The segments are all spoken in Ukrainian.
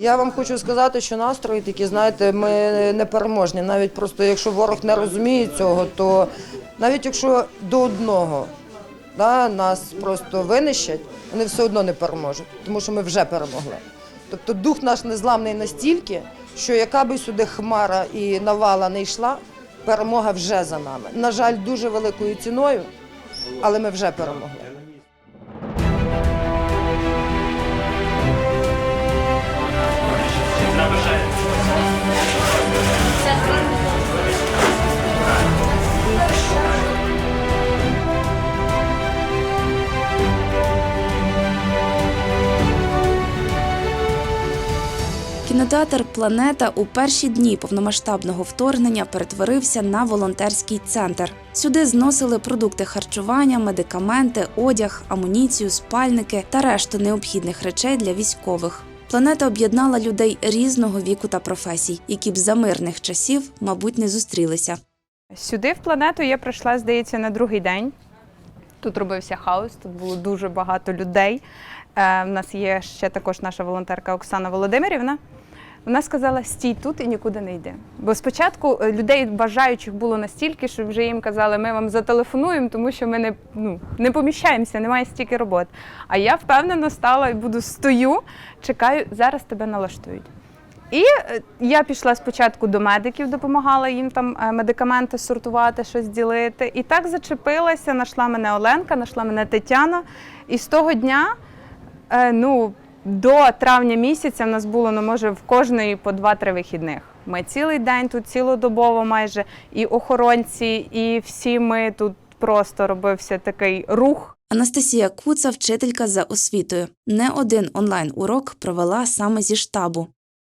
Я вам хочу сказати, що настрої такі, знаєте, ми непереможні. Навіть просто якщо ворог не розуміє цього, то навіть якщо до одного да, нас просто винищать, вони все одно не переможуть, тому що ми вже перемогли. Тобто дух наш незламний настільки, що яка би сюди хмара і навала не йшла, перемога вже за нами. На жаль, дуже великою ціною, але ми вже перемогли. Кінотеатр Планета у перші дні повномасштабного вторгнення перетворився на волонтерський центр. Сюди зносили продукти харчування, медикаменти, одяг, амуніцію, спальники та решту необхідних речей для військових. Планета об'єднала людей різного віку та професій, які б за мирних часів, мабуть, не зустрілися. Сюди в планету я прийшла, здається, на другий день. Тут робився хаос, тут було дуже багато людей. Е, в нас є ще також наша волонтерка Оксана Володимирівна. Вона сказала: стій тут і нікуди не йди. Бо спочатку е, людей бажаючих було настільки, що вже їм казали, ми вам зателефонуємо, тому що ми не, ну, не поміщаємося, немає стільки робот. А я впевнено стала і буду стою, чекаю, зараз тебе налаштують. І е, я пішла спочатку до медиків, допомагала їм там е, медикаменти сортувати, щось ділити. І так зачепилася, знайшла мене Оленка, знайшла мене Тетяна. І з того дня, ну, до травня місяця в нас було, ну, може, в кожної по 2-3 вихідних. Ми цілий день тут, цілодобово майже, і охоронці, і всі ми тут просто робився такий рух. Анастасія Куца, вчителька за освітою. Не один онлайн-урок провела саме зі штабу.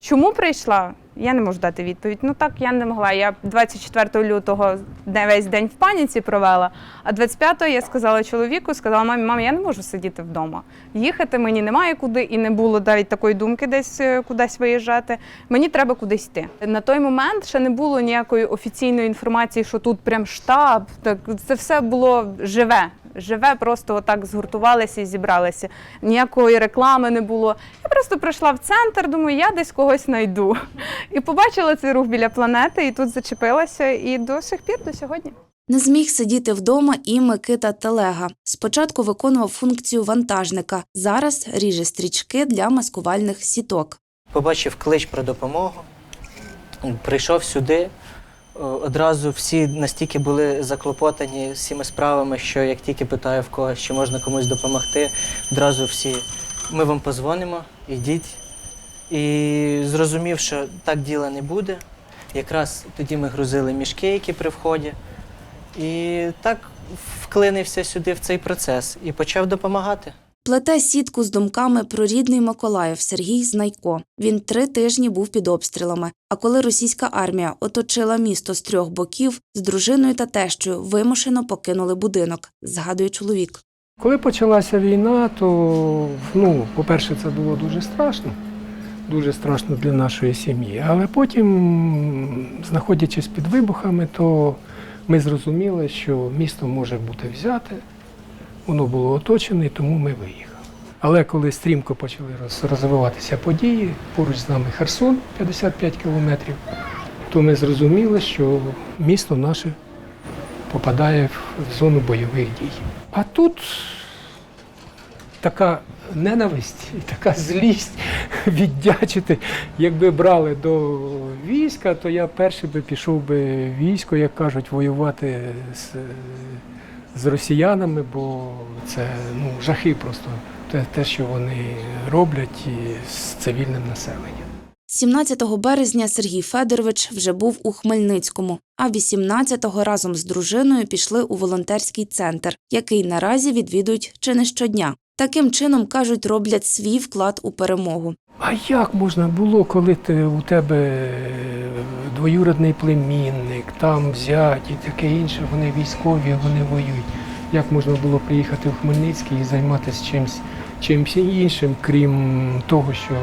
Чому прийшла? Я не можу дати відповідь. Ну так я не могла. Я 24 лютого де- весь день в паніці провела. А 25-го я сказала чоловіку, сказала мамі, мам, я не можу сидіти вдома. Їхати мені немає куди, і не було навіть такої думки десь е, кудись виїжджати. Мені треба кудись йти. На той момент ще не було ніякої офіційної інформації, що тут прям штаб. Так це все було живе. Живе, просто отак згуртувалися і зібралися. Ніякої реклами не було. Я просто прийшла в центр, думаю, я десь когось знайду. І побачила цей рух біля планети, і тут зачепилася, і до сих пір до сьогодні. Не зміг сидіти вдома і Микита Телега. Спочатку виконував функцію вантажника, зараз ріже стрічки для маскувальних сіток. побачив клич про допомогу, прийшов сюди. О, Одразу всі настільки були заклопотані всіми справами, що як тільки питаю в когось, чи можна комусь допомогти, одразу всі ми вам позвонимо, йдіть. І зрозумів, що так діла не буде. Якраз тоді ми грузили мішки, які при вході. І так вклинився сюди в цей процес і почав допомагати. Плете сітку з думками про рідний Миколаїв Сергій Знайко. Він три тижні був під обстрілами. А коли російська армія оточила місто з трьох боків, з дружиною та тещою вимушено покинули будинок, згадує чоловік. Коли почалася війна, то, ну, по-перше, це було дуже страшно, дуже страшно для нашої сім'ї. Але потім, знаходячись під вибухами, то ми зрозуміли, що місто може бути взяте, воно було оточене, тому ми виїхали. Але коли стрімко почали розвиватися події, поруч з нами Херсон, 55 кілометрів, то ми зрозуміли, що місто наше попадає в зону бойових дій. А тут така ненависть і така злість віддячити. Якби брали до війська, то я перший би пішов би військо, як кажуть, воювати з, з росіянами, бо це ну, жахи просто те, те, що вони роблять і з цивільним населенням. 17 березня Сергій Федорович вже був у Хмельницькому, а 18-го разом з дружиною пішли у волонтерський центр, який наразі відвідують чи не щодня. Таким чином, кажуть, роблять свій вклад у перемогу. А як можна було, коли ти, у тебе двоюродний племінник, там зять і таке інше, вони військові, вони воюють. Як можна було приїхати в Хмельницький і займатися чимось, чимось іншим, крім того, що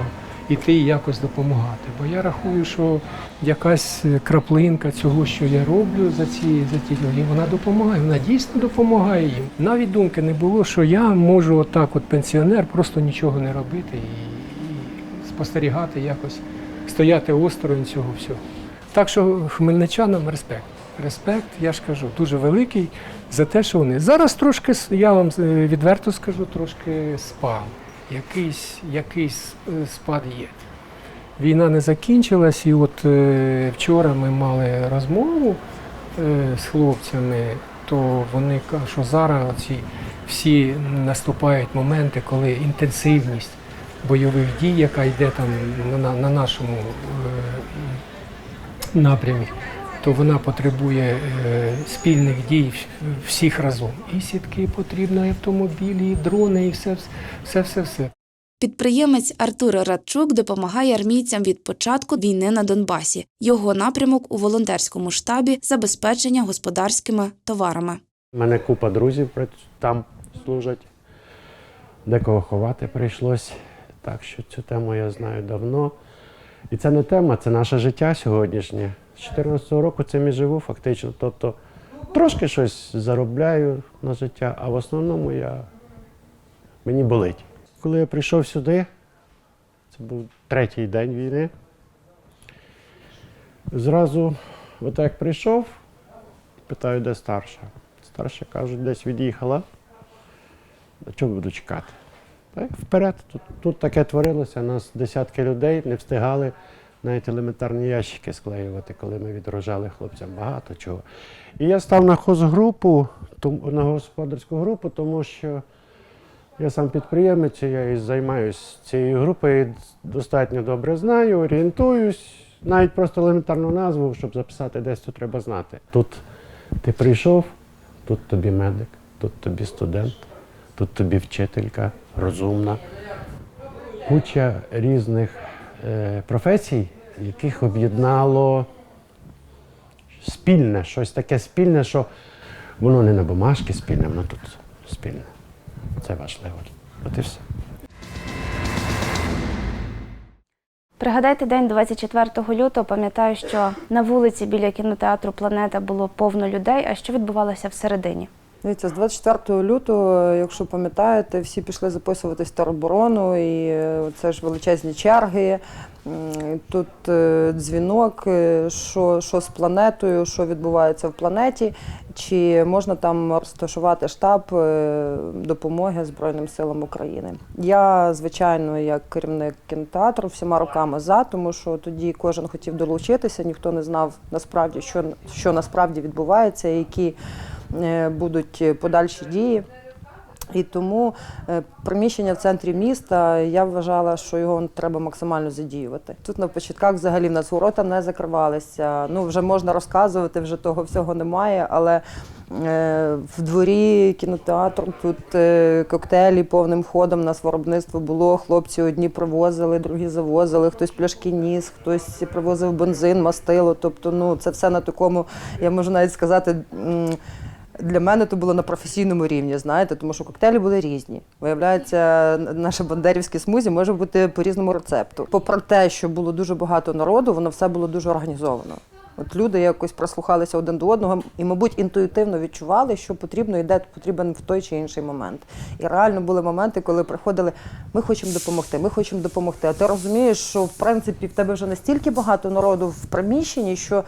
іти і якось допомагати? Бо я рахую, що якась краплинка цього, що я роблю за ці, за ті люди, вона допомагає, вона дійсно допомагає їм. Навіть думки не було, що я можу отак, от пенсіонер, просто нічого не робити і спостерігати, якось стояти осторонь цього всього. Так що хмельничанам респект. Респект, я ж кажу, дуже великий за те, що вони. Зараз трошки, я вам е, відверто скажу, трошки спав. Якийсь, якийсь е, спад є. Війна не закінчилась, і от е, вчора ми мали розмову е, з хлопцями, то вони кажуть, що зараз ці всі наступають моменти, коли інтенсивність бойових дій, яка йде там на, на, на нашому е, напрямі, то вона потребує е, спільних дій всіх разом. І сітки потрібно, і автомобілі, і дрони, і все, все, все, все. Підприємець Артур Радчук допомагає армійцям від початку війни на Донбасі. Його напрямок у волонтерському штабі забезпечення господарськими товарами. У мене купа друзів там служать. Декого ховати прийшлось. Так що цю тему я знаю давно. І це не тема, це наше життя сьогоднішнє. З 2014 року цим і живу фактично. Тобто трошки щось заробляю на життя, а в основному я... мені болить. Коли я прийшов сюди, це був третій день війни. Зразу, як прийшов, питаю, де старша. Старша кажуть, десь від'їхала. А чого буду чекати? Та й вперед. Тут, тут таке творилося, нас десятки людей не встигали навіть елементарні ящики склеювати, коли ми відгружали хлопцям багато чого. І я став на хозгрупу, на господарську групу, тому що я сам підприємець, я і займаюся цією групою, і достатньо добре знаю, орієнтуюсь. Навіть просто елементарну назву, щоб записати десь, то треба знати. Тут ти прийшов, тут тобі медик, тут тобі студент, тут тобі вчителька, розумна. Куча різних е, професій, яких об'єднало спільне, щось таке спільне, що воно не на бумажці спільне, воно тут спільне. Це важливо. От і все. Пригадайте день 24 лютого. Пам'ятаю, що на вулиці біля кінотеатру Планета було повно людей. А що відбувалося всередині? Дивіться, з 24 лютого, якщо пам'ятаєте, всі пішли записуватись тероборону, і е, це ж величезні черги. Тут е, дзвінок, е, що, що з планетою, що відбувається в планеті, чи можна там розташувати штаб допомоги Збройним силам України. Я, звичайно, як керівник кінотеатру, всіма руками за, тому що тоді кожен хотів долучитися, ніхто не знав насправді, що, що насправді відбувається, які будуть подальші дії. І тому е, приміщення в центрі міста я вважала, що його треба максимально задіювати. Тут на початках взагалі в нас ворота не закривалися. Ну вже можна розказувати, вже того всього немає. Але е, в дворі кінотеатру тут е, коктейлі повним ходом. Нас виробництво було. Хлопці одні привозили, другі завозили. Хтось пляшки ніс, хтось привозив бензин, мастило. Тобто, ну це все на такому, я можу навіть сказати. Для мене то було на професійному рівні, знаєте, тому що коктейлі були різні. Виявляється, наше бандерівське смузі може бути по різному рецепту. Попри те, що було дуже багато народу, воно все було дуже організовано. От люди якось прислухалися один до одного і, мабуть, інтуїтивно відчували, що потрібно і де потрібен в той чи інший момент. І реально були моменти, коли приходили, ми хочемо допомогти, ми хочемо допомогти. А ти розумієш, що в принципі в тебе вже настільки багато народу в приміщенні, що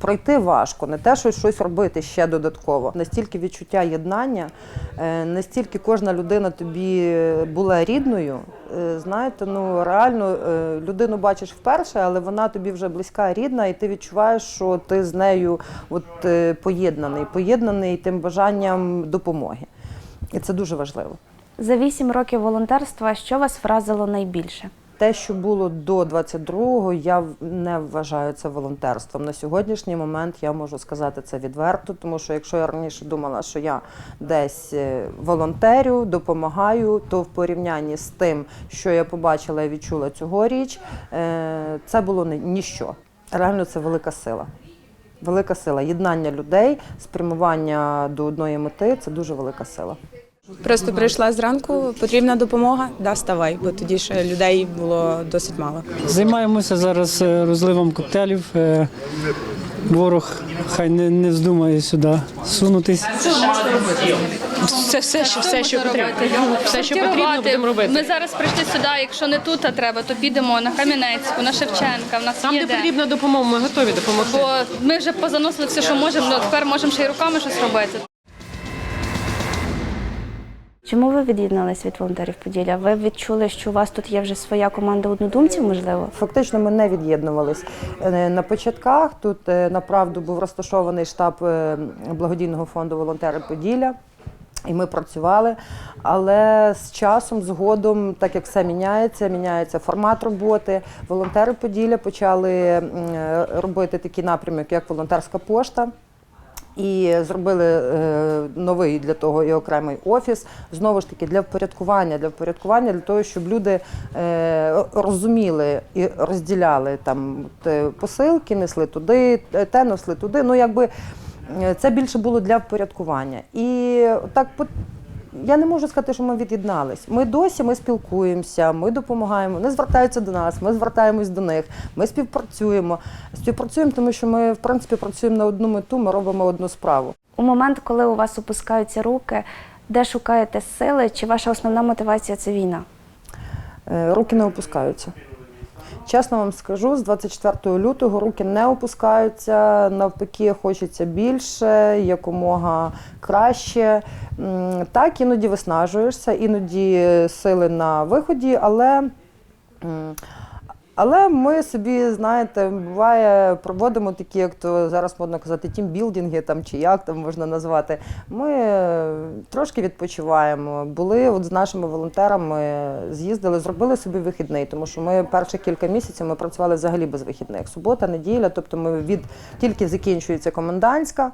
пройти важко, не те, що щось робити ще додатково. Настільки відчуття єднання, е, настільки кожна людина тобі була рідною. Е, Знаєте, ну реально е, людину бачиш вперше, але вона тобі вже близька, рідна, і ти відчуваєш, що ти з нею от, е, поєднаний, поєднаний тим бажанням допомоги. І це дуже важливо. За вісім років волонтерства, що вас вразило найбільше? Те, що було до 22-го, я не вважаю це волонтерством. На сьогоднішній момент я можу сказати це відверто, тому що якщо я раніше думала, що я десь е, волонтерю, допомагаю, то в порівнянні з тим, що я побачила і відчула цьогоріч, е, це було ніщо. Реально це велика сила. Велика сила. Єднання людей, спрямування до одної мети це дуже велика сила. Просто прийшла зранку, потрібна допомога, да, ставай, бо тоді ще людей було досить мало. Займаємося зараз е, розливом коктейлів. е, ворог хай не, не вздумає сюди сунутись. Це все, що все, що потрібно. Все, що потрібно, будемо робити. Ми зараз прийшли сюди. Якщо не тут, а треба, то підемо на Кам'янецьку, на Шевченка. В нас Там, є де де. потрібна допомога, ми готові допомогти. Бо ми вже позаносили все, що можемо. Ну тепер можемо ще й руками щось робити. Чому ви від'єднались від волонтерів Поділля? Ви відчули, що у вас тут є вже своя команда однодумців, можливо? Фактично ми не від'єднувались. Е, На початках тут е, направду був розташований штаб е, благодійного фонду Волонтери Поділля. І ми працювали, але з часом, згодом, так як все міняється, міняється формат роботи. Волонтери Поділля почали робити такий напрямок, як волонтерська пошта. І зробили е, новий для того і окремий офіс. Знову ж таки, для впорядкування, для впорядкування, для того, щоб люди е, розуміли і розділяли там посилки, несли туди, те- те несли туди. Ну, якби е, це більше було для впорядкування. І так по- я не можу сказати, що ми від'єднались. Ми досі ми спілкуємося, ми допомагаємо. Вони звертаються до нас, ми звертаємось до них, ми співпрацюємо. Співпрацюємо, тому що ми в принципі працюємо на одну мету, ми робимо одну справу. У момент, коли у вас опускаються руки, де шукаєте сили, чи ваша основна мотивація це війна? Е, Руки не опускаються. Чесно вам скажу, з 24 лютого руки не опускаються. Навпаки, хочеться більше, якомога краще. Так, іноді виснажуєшся, іноді сили на виході, але. Але ми собі, знаєте, буває, проводимо такі, як то зараз модно казати, тімбілдинги там чи як там можна назвати. Ми е, трошки відпочиваємо. Були от з нашими волонтерами, з'їздили, зробили собі вихідний, тому що ми перші кілька місяців ми працювали взагалі без вихідних. Субота, неділя, тобто ми від тільки закінчується комендантська,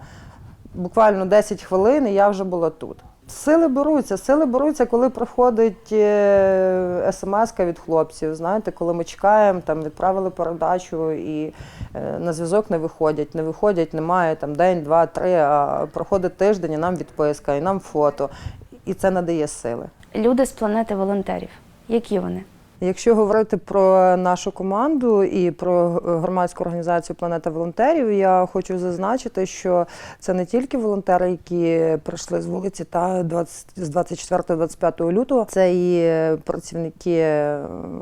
буквально 10 хвилин, і я вже була тут. Сили беруться, сили беруться, коли приходить е, смс від хлопців. Знаєте, коли ми чекаємо, там відправили передачу і е, на зв'язок не виходять. Не виходять, немає там день, два, три, а проходить тиждень, і нам відписка, і нам фото. І це надає сили. Люди з планети волонтерів. Які вони? Якщо говорити про нашу команду і про громадську організацію Планета волонтерів, я хочу зазначити, що це не тільки волонтери, які прийшли з вулиці та 20 з 24-25 лютого. Це і працівники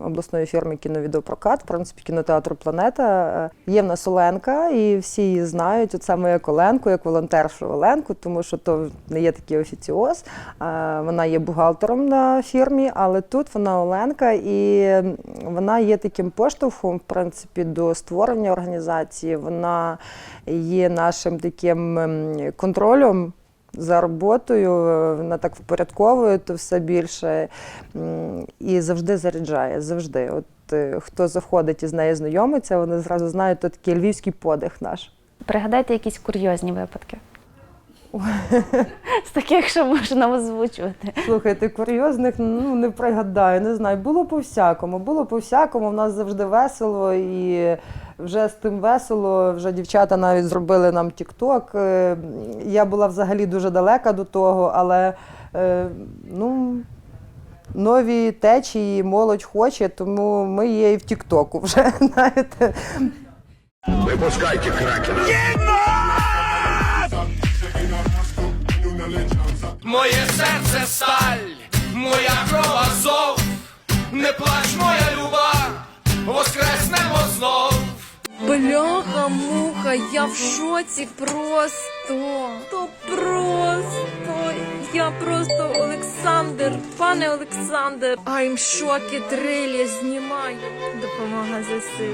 обласної фірми кіновідеопрокат, в принципі, кінотеатру Планета. Є в нас Оленка, і всі її знають. От саме як як волонтершу Оленку, тому що то не є такий офіціоз. Вона є бухгалтером на фірмі, але тут вона Оленка, і вона є таким поштовхом, в принципі, до створення організації. Вона є нашим таким ем, контролем. За роботою вона так впорядковує то все більше і завжди заряджає. Завжди. От е, хто заходить і з нею знайомиться, вони зразу знають, то такий львівський подих наш. Пригадайте якісь курйозні випадки. З таких, що можна озвучувати. Слухайте, курйозних ну не пригадаю, не знаю. Було по всякому. Було по всякому. В нас завжди весело, і вже з тим весело. Вже дівчата навіть зробили нам тік-ток. Е, Я була взагалі дуже далека до того, але е, ну. Нові течії, молодь хоче, тому ми є і в Тіктоку вже, знаєте. Выпускайте кракена. Моє серце сталь, моя кров азов, не плач, моя люба, воскреснемо знов. Бляха, муха, я в шоці просто. То просто. Я просто Олександр, пане Олександр. I'm в шокі трилі знімаю. Допомога ЗСУ.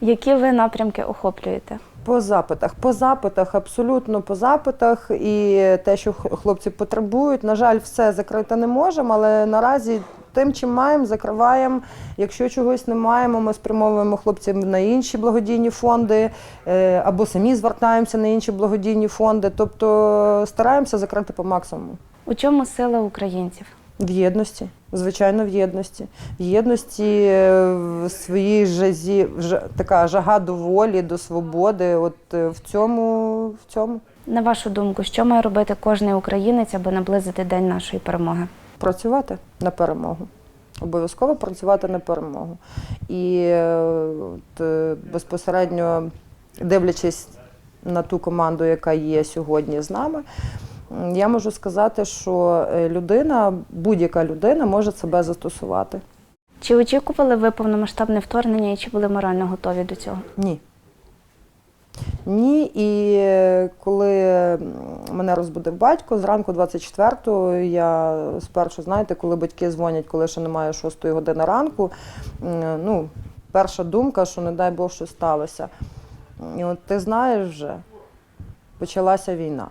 Які ви напрямки охоплюєте? По запитах, по запитах, абсолютно по запитах, і те, що хлопці потребують. На жаль, все закрити не можемо, але наразі тим, чим маємо, закриваємо. Якщо чогось не маємо, ми спрямовуємо хлопців на інші благодійні фонди е, або самі звертаємося на інші благодійні фонди. Тобто стараємося закрити по максимуму. У чому сила українців? В єдності, звичайно, в єдності. В єдності е, в своїй жазі, така жага до волі, до свободи. От е, в цьому, в цьому На вашу думку, що має робити кожен українець, аби наблизити день нашої перемоги? працювати на перемогу. обов'язково працювати на перемогу. І е, от, безпосередньо дивлячись на ту команду, яка є сьогодні з нами, я можу сказати, що е, людина, будь-яка людина може себе застосувати. Чи очікували ви повномасштабне вторгнення і чи були морально готові до цього? Ні. Ні, і е, коли мене розбудив батько, зранку 24-го, я спершу, знаєте, коли батьки дзвонять, коли ще немає 6 години ранку, ну, перша думка, що не дай Бог, що сталося. І от ти знаєш вже, почалася війна.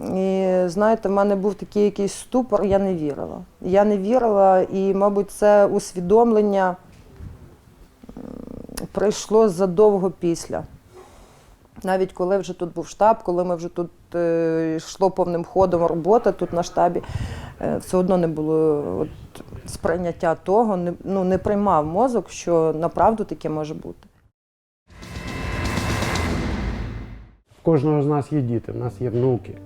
І знаєте, в мене був такий якийсь ступор, я не вірила. Я не вірила, і, мабуть, це усвідомлення прийшло задовго після. Навіть коли вже тут був штаб, коли ми вже тут е, йшло повним ходом робота тут на штабі, е, все одно не було от, сприйняття того, не, ну, не приймав мозок, що направду таке може бути. В кожного з нас є діти, в нас є внуки.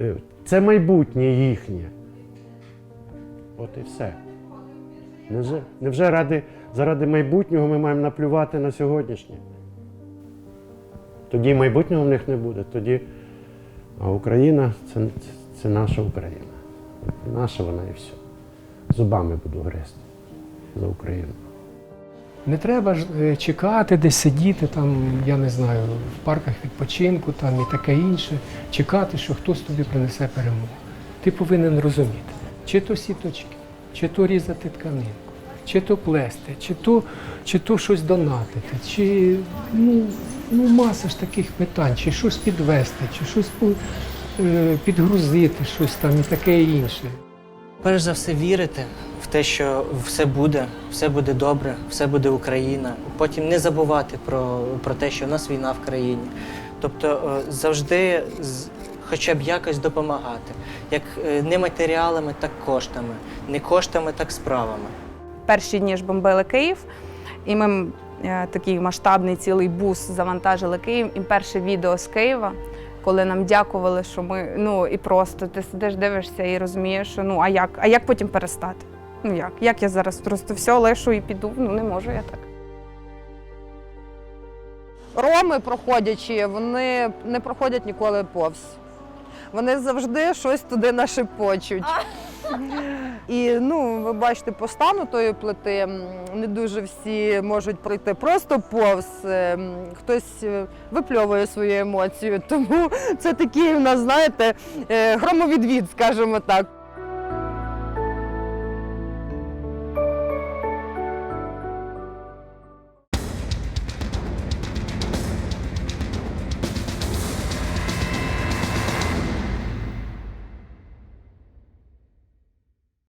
Е, Це майбутнє їхнє. От і все. Невже, невже ради, заради майбутнього ми маємо наплювати на сьогоднішнє? Тоді майбутнього в них не буде. Тоді а Україна це, це наша Україна. Наша вона і все. Зубами буду гризти за Україну. Не треба ж е, чекати, десь сидіти, там, я не знаю, в парках відпочинку там, і таке інше, чекати, що хтось тобі принесе перемогу. Ти повинен розуміти, чи то сіточки, чи то різати тканинку, чи то плести, чи то, чи то щось донатити, чи ну, ну, маса ж таких питань, чи щось підвести, чи щось е, підгрузити, щось там і таке інше. Перш за все вірити те, що все буде, все буде добре, все буде Україна. Потім не забувати про, про те, що в нас війна в країні. Тобто е, завжди хоча б якось допомагати. Як е, не матеріалами, так коштами, не коштами, так справами. Перші дні ж бомбили Київ, і ми е, такий масштабний цілий бус завантажили Київ. І перше відео з Києва, коли нам дякували, що ми ну і просто ти сидиш, дивишся і розумієш, що ну а як, а як потім перестати? Ну як? Як я зараз просто все лишу і піду? Ну не можу я так. Роми, проходячи, вони не проходять ніколи повз. Вони завжди щось туди нашепочуть. І ну, ви бачите, по стану тої плити не дуже всі можуть пройти просто повз. Ем, Хтось е, випльовує свою емоцію. Тому це такий у нас, знаєте, е, громовідвід, скажімо так.